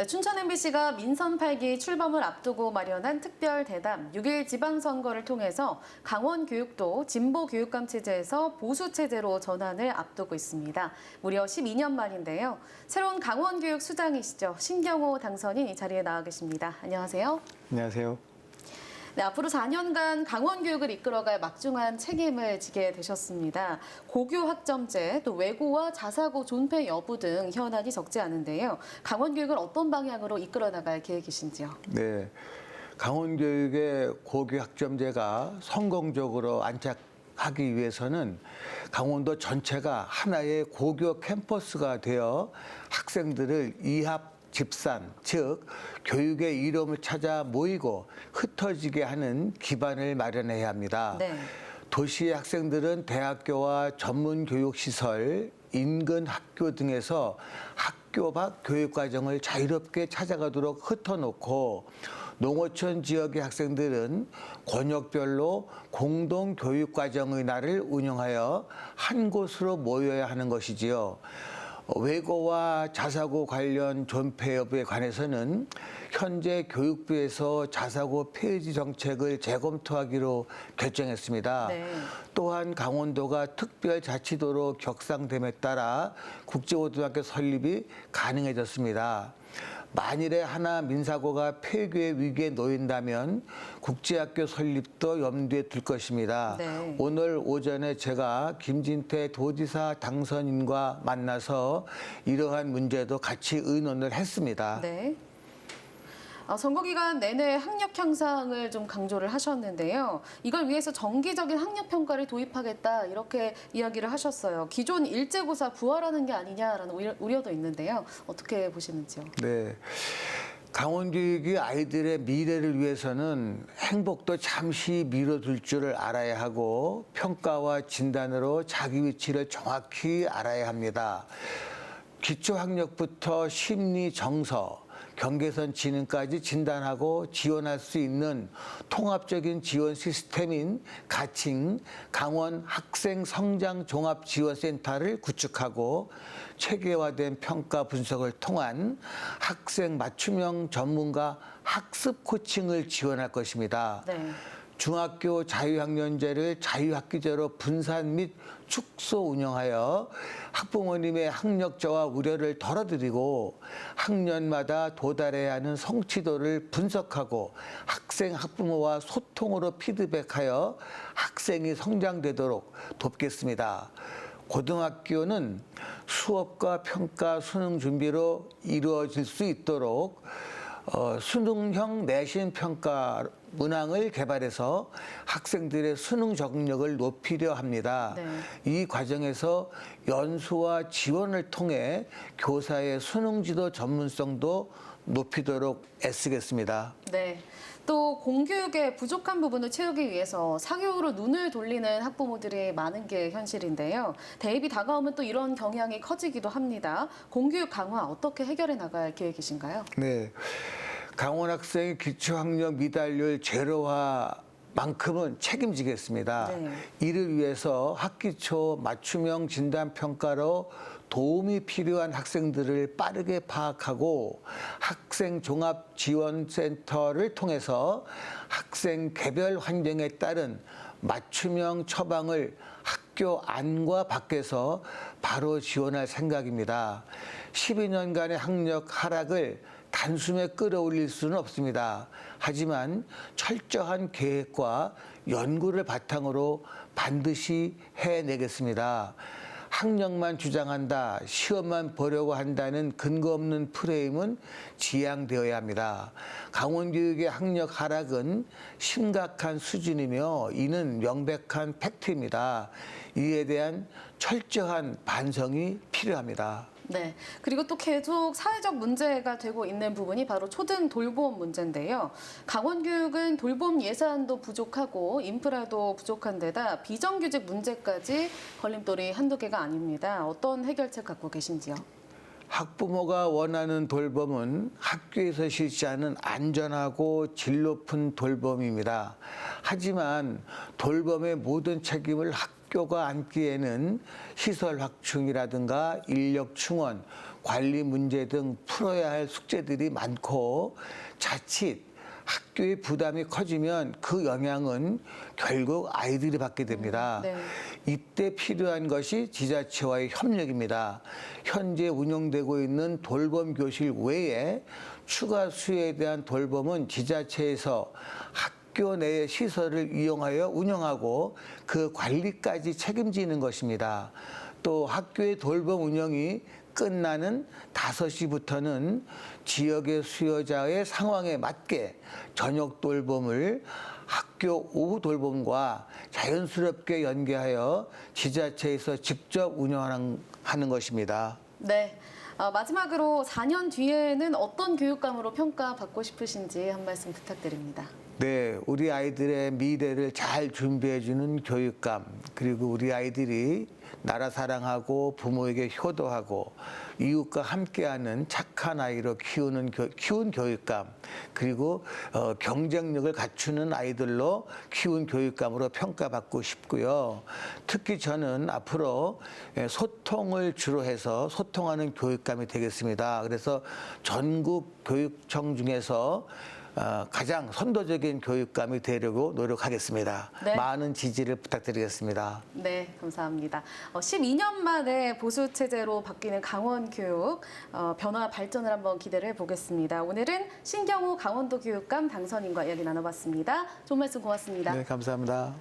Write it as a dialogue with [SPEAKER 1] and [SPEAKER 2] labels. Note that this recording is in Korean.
[SPEAKER 1] 네, 춘천 MBC가 민선 8기 출범을 앞두고 마련한 특별 대담 6일 지방선거를 통해서 강원 교육도 진보 교육감 체제에서 보수 체제로 전환을 앞두고 있습니다. 무려 12년 만인데요. 새로운 강원 교육 수장이시죠. 신경호 당선인 이 자리에 나와 계십니다. 안녕하세요.
[SPEAKER 2] 안녕하세요.
[SPEAKER 1] 네, 앞으로 4년간 강원 교육을 이끌어갈 막중한 책임을 지게 되셨습니다. 고교 학점제, 또 외고와 자사고 존폐 여부 등 현안이 적지 않은데요. 강원 교육을 어떤 방향으로 이끌어 나갈 계획이신지요?
[SPEAKER 2] 네. 강원 교육의 고교 학점제가 성공적으로 안착 하기 위해서는 강원도 전체가 하나의 고교 캠퍼스가 되어 학생들을 이합 집산, 즉 교육의 이름을 찾아 모이고 흩어지게 하는 기반을 마련해야 합니다.
[SPEAKER 1] 네.
[SPEAKER 2] 도시의 학생들은 대학교와 전문 교육 시설, 인근 학교 등에서 학교 밖 교육 과정을 자유롭게 찾아가도록 흩어놓고 농어촌 지역의 학생들은 권역별로 공동 교육 과정의 날을 운영하여 한 곳으로 모여야 하는 것이지요. 외고와 자사고 관련 존폐 여부에 관해서는 현재 교육부에서 자사고 폐지 정책을 재검토하기로 결정했습니다.
[SPEAKER 1] 네.
[SPEAKER 2] 또한 강원도가 특별자치도로 격상됨에 따라 국제고등학교 설립이 가능해졌습니다. 만일에 하나 민사고가 폐교의 위기에 놓인다면 국제학교 설립도 염두에 둘 것입니다.
[SPEAKER 1] 네.
[SPEAKER 2] 오늘 오전에 제가 김진태 도지사 당선인과 만나서 이러한 문제도 같이 의논을 했습니다.
[SPEAKER 1] 네. 아, 선거 기간 내내 학력 향상을 좀 강조를 하셨는데요. 이걸 위해서 정기적인 학력 평가를 도입하겠다 이렇게 이야기를 하셨어요. 기존 일제고사 부활하는 게 아니냐라는 우려- 우려도 있는데요. 어떻게 보시는지요?
[SPEAKER 2] 네. 강원교육이 아이들의 미래를 위해서는 행복도 잠시 미뤄둘 줄을 알아야 하고 평가와 진단으로 자기 위치를 정확히 알아야 합니다. 기초학력부터 심리 정서, 경계선 지능까지 진단하고 지원할 수 있는 통합적인 지원 시스템인 가칭 강원 학생 성장 종합 지원 센터를 구축하고 체계화된 평가 분석을 통한 학생 맞춤형 전문가 학습 코칭을 지원할 것입니다.
[SPEAKER 1] 네.
[SPEAKER 2] 중학교 자유학년제를 자유학기제로 분산 및 축소 운영하여 학부모님의 학력저하 우려를 덜어드리고 학년마다 도달해야 하는 성취도를 분석하고 학생 학부모와 소통으로 피드백하여 학생이 성장되도록 돕겠습니다. 고등학교는 수업과 평가, 수능 준비로 이루어질 수 있도록 어, 수능형 내신 평가 문항을 개발해서 학생들의 수능 적응력을 높이려 합니다.
[SPEAKER 1] 네.
[SPEAKER 2] 이 과정에서 연수와 지원을 통해 교사의 수능 지도 전문성도 높이도록 애쓰겠습니다.
[SPEAKER 1] 네. 또 공교육의 부족한 부분을 채우기 위해서 사교육으로 눈을 돌리는 학부모들이 많은 게 현실인데요. 대입이 다가오면 또 이런 경향이 커지기도 합니다. 공교육 강화 어떻게 해결해 나갈 계획이신가요?
[SPEAKER 2] 네. 강원 학생의 기초학력 미달률 제로화 만큼은 책임지겠습니다.
[SPEAKER 1] 네.
[SPEAKER 2] 이를 위해서 학기초 맞춤형 진단 평가로 도움이 필요한 학생들을 빠르게 파악하고 학생 종합 지원 센터를 통해서 학생 개별 환경에 따른 맞춤형 처방을 학교 안과 밖에서 바로 지원할 생각입니다. 12년간의 학력 하락을 단숨에 끌어올릴 수는 없습니다. 하지만 철저한 계획과 연구를 바탕으로 반드시 해내겠습니다. 학력만 주장한다, 시험만 보려고 한다는 근거 없는 프레임은 지양되어야 합니다. 강원교육의 학력 하락은 심각한 수준이며 이는 명백한 팩트입니다. 이에 대한 철저한 반성이 필요합니다.
[SPEAKER 1] 네. 그리고 또 계속 사회적 문제가 되고 있는 부분이 바로 초등 돌봄 문제인데요. 강원 교육은 돌봄 예산도 부족하고 인프라도 부족한 데다 비정규직 문제까지 걸림돌이 한두 개가 아닙니다. 어떤 해결책 갖고 계신지요?
[SPEAKER 2] 학부모가 원하는 돌봄은 학교에서 실시하는 안전하고 질 높은 돌봄입니다. 하지만 돌봄의 모든 책임을 학 교가 안기에는 시설 확충이라든가 인력 충원, 관리 문제 등 풀어야 할 숙제들이 많고 자칫 학교의 부담이 커지면 그 영향은 결국 아이들이 받게 됩니다.
[SPEAKER 1] 네.
[SPEAKER 2] 이때 필요한 것이 지자체와의 협력입니다. 현재 운영되고 있는 돌봄 교실 외에 추가 수요에 대한 돌봄은 지자체에서 학 교내 시설을 이용하여 운영하고 그 관리까지 책임지는 것입니다. 또 학교의 돌봄 운영이 끝나는 5시부터는 지역의 수요자의 상황에 맞게 저녁 돌봄을 학교 오후 돌봄과 자연스럽게 연계하여 지자체에서 직접 운영하는 하는 것입니다.
[SPEAKER 1] 네. 어, 마지막으로 4년 뒤에는 어떤 교육감으로 평가받고 싶으신지 한 말씀 부탁드립니다.
[SPEAKER 2] 네, 우리 아이들의 미래를 잘 준비해주는 교육감, 그리고 우리 아이들이 나라 사랑하고 부모에게 효도하고 이웃과 함께하는 착한 아이로 키우는 교, 키운 교육감, 그리고 어, 경쟁력을 갖추는 아이들로 키운 교육감으로 평가받고 싶고요. 특히 저는 앞으로 예, 소통을 주로 해서 소통하는 교육감이 되겠습니다. 그래서 전국 교육청 중에서 어, 가장 선도적인 교육감이 되려고 노력하겠습니다.
[SPEAKER 1] 네.
[SPEAKER 2] 많은 지지를 부탁드리겠습니다.
[SPEAKER 1] 네, 감사합니다. 어, 12년 만에 보수 체제로 바뀌는 강원 교육 어, 변화 발전을 한번 기대를 해보겠습니다. 오늘은 신경호 강원도 교육감 당선인과 이야기 나눠봤습니다. 좋은 말씀 고맙습니다.
[SPEAKER 2] 네, 감사합니다.